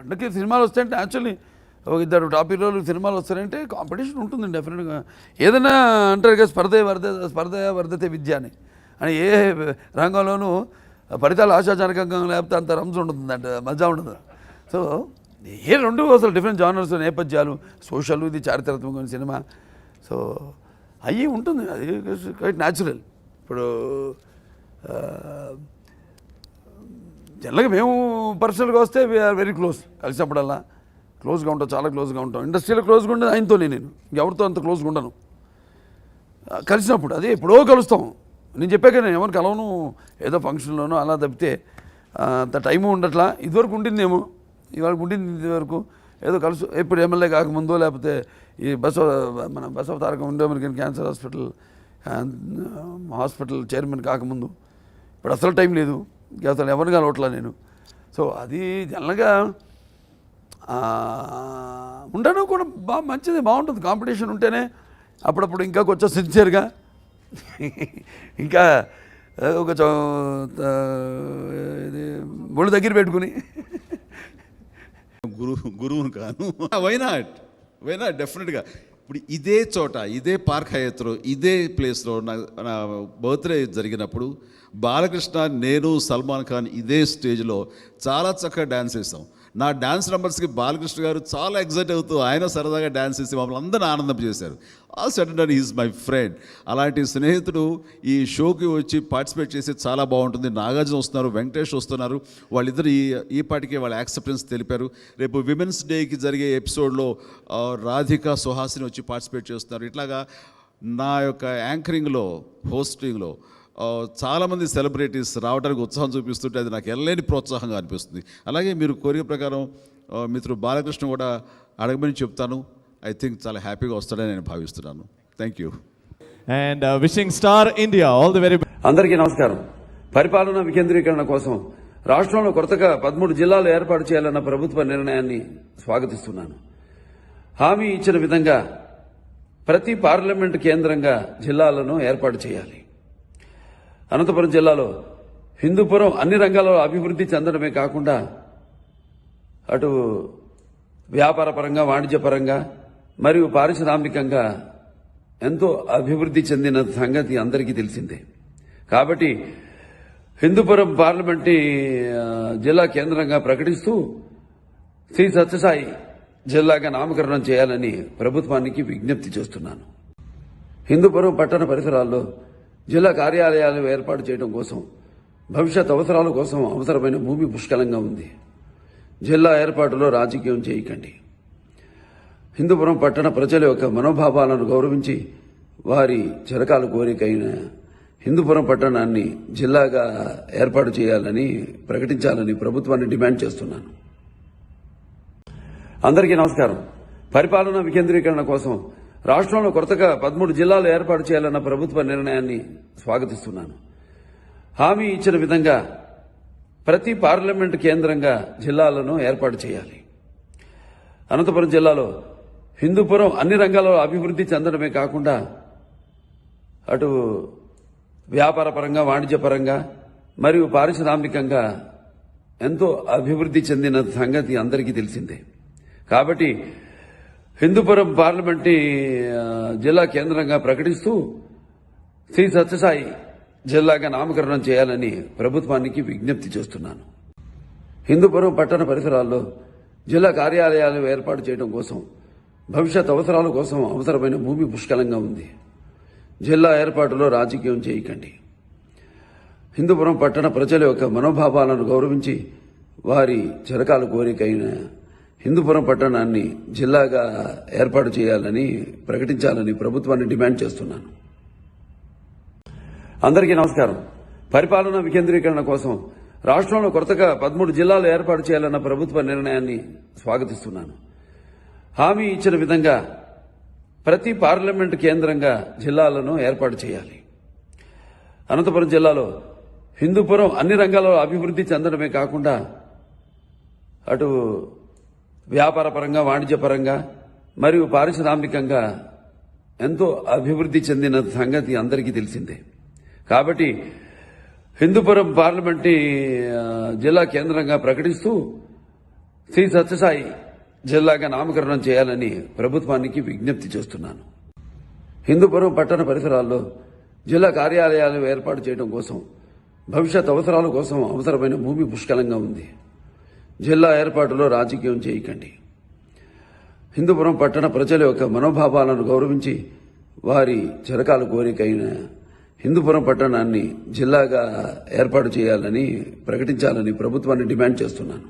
అందుకే సినిమాలు వస్తాయంటే యాక్చువల్లీ ఒక ఇద్దరు టాప్ హీరోలు సినిమాలు వస్తారంటే కాంపిటీషన్ ఉంటుంది డెఫినెట్గా ఏదైనా అంటారు కదా స్పర్ధ వర్ధ స్పర్ధ వర్ధతే విద్య అని. అని ఏ రంగంలోనూ ఫలితాలు ఆశాజనకంగా లేకపోతే అంత రంజు ఉంటుంది అంటే మజా ఉండదు. సో ఏ రెండు అసలు డిఫరెంట్ జానర్స్ నేపథ్యాలు సోషల్ ఇది చారిత్రాత్మకమైన సినిమా. సో అవి ఉంటుంది అది క్వైట్ న్యాచురల్ ఇప్పుడు తెల్లగా మేము పర్సనల్గా వస్తే వీఆర్ వెరీ క్లోజ్ కలిసినప్పుడల్లా. క్లోజ్గా ఉంటాం చాలా క్లోజ్గా ఉంటాం. ఇండస్ట్రీలో క్లోజ్గా ఉండేది ఆయనతోనే నేను ఎవరితో అంత క్లోజ్గా ఉండను కలిసినప్పుడు అదే ఎప్పుడో కలుస్తాం. నేను చెప్పాక నేను ఎవరు కలవను ఏదో ఫంక్షన్లోనో అలా తప్పితే అంత టైము ఉండట్లా. ఇదివరకు ఉండిందేమో ఇవాళ ఉండింది ఇదివరకు. ఏదో కలుసు ఇప్పుడు ఎమ్మెల్యే కాకముందో లేకపోతే ఈ బస్ మన బస్ తారకం తారక Indo cancer hospital hospital chairman కాకముందు. ఇప్పుడు అసలు టైం లేదు. ఇంకా అసలు ఎవరిని కలవట్లా నేను? సో అది జనరల్గా ఉండడం కూడా బాగా మంచిది బాగుంటుంది. కాంపిటీషన్ ఉంటేనే అప్పుడప్పుడు ఇంకా కొంచెం సిన్సియర్గా ఇంకా ఒక ఇది ఒళ్ళు దగ్గర పెట్టుకుని. గురువు గురువు కాను. వైనాట్ వైనాట్ డెఫినెట్గా ఇప్పుడు ఇదే చోట ఇదే పార్క్ హయత్లో ఇదే ప్లేస్లో నా నా బర్త్డే జరిగినప్పుడు బాలకృష్ణ నేను సల్మాన్ ఖాన్ ఇదే స్టేజ్లో చాలా చక్కగా డ్యాన్స్ వేసాం నా డ్యాన్స్ నెంబర్స్కి బాలకృష్ణ గారు చాలా ఎగ్జైట్ అవుతూ ఆయన సరదాగా డ్యాన్స్ చేసి మమ్మల్ని అందరినీ ఆనందం చేశారు. ఆ సడన్ ఈజ్ మై ఫ్రెండ్. అలాంటి స్నేహితుడు ఈ షోకి వచ్చి పార్టిసిపేట్ చేసి చాలా బాగుంటుంది. నాగార్జున వస్తున్నారు వెంకటేష్ వస్తున్నారు. వాళ్ళిద్దరు ఈ ఈ పాటికి వాళ్ళ యాక్సెప్టెన్స్ తెలిపారు. రేపు విమెన్స్ డేకి జరిగే ఎపిసోడ్లో రాధిక సుహాసిని వచ్చి పార్టిసిపేట్ చేస్తున్నారు. ఇట్లాగా నా యొక్క యాంకరింగ్లో హోస్టింగ్లో చాలామంది సెలబ్రిటీస్ రావడానికి ఉత్సాహం చూపిస్తుంటే అది నాకు ఎల్లేని ప్రోత్సాహంగా అనిపిస్తుంది. అలాగే మీరు కోరిక ప్రకారం మిత్రుడు బాలకృష్ణ కూడా అడగమని చెప్తాను. ఐ థింక్ చాలా హ్యాపీగా వస్తాడని నేను భావిస్తున్నాను. Thank you. Wishing Star India all the very best. అందరికీ నమస్కారం. పరిపాలన వికేంద్రీకరణ కోసం రాష్ట్రంలో కొత్తగా పదమూడు జిల్లాలు ఏర్పాటు చేయాలన్న ప్రభుత్వ నిర్ణయాన్ని స్వాగతిస్తున్నాను. హామీ ఇచ్చిన విధంగా ప్రతి పార్లమెంటు కేంద్రంగా జిల్లాలను ఏర్పాటు చేయాలి. అనంతపురం జిల్లాలో హిందూపురం అన్ని రంగాల్లో అభివృద్ధి చెందడమే కాకుండా అటు వ్యాపారపరంగా వాణిజ్యపరంగా మరియు పారిశ్రామికంగా ఎంతో అభివృద్ధి చెందిన సంగతి అందరికీ తెలిసిందే. కాబట్టి హిందూపురం పార్లమెంట్ని జిల్లా కేంద్రంగా ప్రకటిస్తూ శ్రీ సత్యసాయి జిల్లాగా నామకరణం చేయాలని ప్రభుత్వానికి విజ్ఞప్తి చేస్తున్నాను. హిందూపురం పట్టణ పరిసరాల్లో జిల్లా కార్యాలయాలు ఏర్పాటు చేయడం కోసం భవిష్యత్ అవసరాల కోసం అవసరమైన భూమి పుష్కలంగా ఉంది. జిల్లా ఏర్పాటులో రాజకీయం చేయకండి. హిందూపురం పట్టణ ప్రజల యొక్క మనోభావాలను గౌరవించి వారి చిరకాల కోరికైన హిందూపురం పట్టణాన్ని జిల్లాగా ఏర్పాటు చేయాలని ప్రకటించాలని ప్రభుత్వాన్ని డిమాండ్ చేస్తున్నాను. అందరికీ నమస్కారం. పరిపాలన వికేంద్రీకరణ కోసం రాష్ట్రంలో కొత్తగా పదమూడు జిల్లాలు ఏర్పాటు చేయాలన్న ప్రభుత్వ నిర్ణయాన్ని స్వాగతిస్తున్నాను. హామీ ఇచ్చిన విధంగా ప్రతి పార్లమెంటు కేంద్రంగా జిల్లాలను ఏర్పాటు చేయాలి. అనంతపురం జిల్లాలో హిందూపురం అన్ని రంగాల్లో అభివృద్ధి చెందడమే కాకుండా అటు వ్యాపారపరంగా వాణిజ్యపరంగా మరియు పారిశ్రామికంగా ఎంతో అభివృద్ధి చెందిన సంగతి అందరికీ తెలిసిందే. కాబట్టి హిందూపురం పార్లమెంట్ని జిల్లా కేంద్రంగా ప్రకటిస్తూ శ్రీ సత్యసాయి జిల్లాగా నామకరణం చేయాలని ప్రభుత్వానికి విజ్ఞప్తి చేస్తున్నాను. హిందూపురం పట్టణ పరిసరాల్లో జిల్లా కార్యాలయాలు ఏర్పాటు చేయడం కోసం భవిష్యత్ అవసరాల కోసం అవసరమైన భూమి పుష్కలంగా ఉంది. జిల్లా ఏర్పాటులో రాజకీయం చేయకండి. హిందూపురం పట్టణ ప్రజల యొక్క మనోభావాలను గౌరవించి వారి చిరకాల కోరికైన హిందూపురం పట్టణాన్ని జిల్లాగా ఏర్పాటు చేయాలని ప్రకటించాలని ప్రభుత్వాన్ని డిమాండ్ చేస్తున్నాను. అందరికీ నమస్కారం. పరిపాలన వికేంద్రీకరణ కోసం రాష్ట్రంలో కొత్తగా పదమూడు జిల్లాలు ఏర్పాటు చేయాలన్న ప్రభుత్వ నిర్ణయాన్ని స్వాగతిస్తున్నాను. హామీ ఇచ్చిన విధంగా ప్రతి పార్లమెంటు కేంద్రంగా జిల్లాలను ఏర్పాటు చేయాలి. అనంతపురం జిల్లాలో హిందూపురం అన్ని రంగాల్లో అభివృద్ధి చెందడమే కాకుండా అటు వ్యాపారపరంగా వాణిజ్యపరంగా మరియు పారిశ్రామికంగా ఎంతో అభివృద్ధి చెందిన సంగతి అందరికీ తెలిసిందే. కాబట్టి హిందూపురం పార్లమెంట్ని జిల్లా కేంద్రంగా ప్రకటిస్తూ శ్రీ సత్యసాయి జిల్లాగా నామకరణం చేయాలని ప్రభుత్వానికి విజ్ఞప్తి చేస్తున్నాను. హిందూపురం పట్టణ పరిసరాల్లో జిల్లా కార్యాలయాలు ఏర్పాటు చేయడం కోసం భవిష్యత్ అవసరాల కోసం అవసరమైన భూమి పుష్కలంగా ఉంది. జిల్లా ఏర్పాటులో రాజకీయం చేయకండి. హిందూపురం పట్టణ ప్రజల యొక్క మనోభావాలను గౌరవించి వారి చిరకాల కోరికైన హిందూపురం పట్టణాన్ని జిల్లాగా ఏర్పాటు చేయాలని ప్రకటించాలని ప్రభుత్వాన్ని డిమాండ్ చేస్తున్నాను.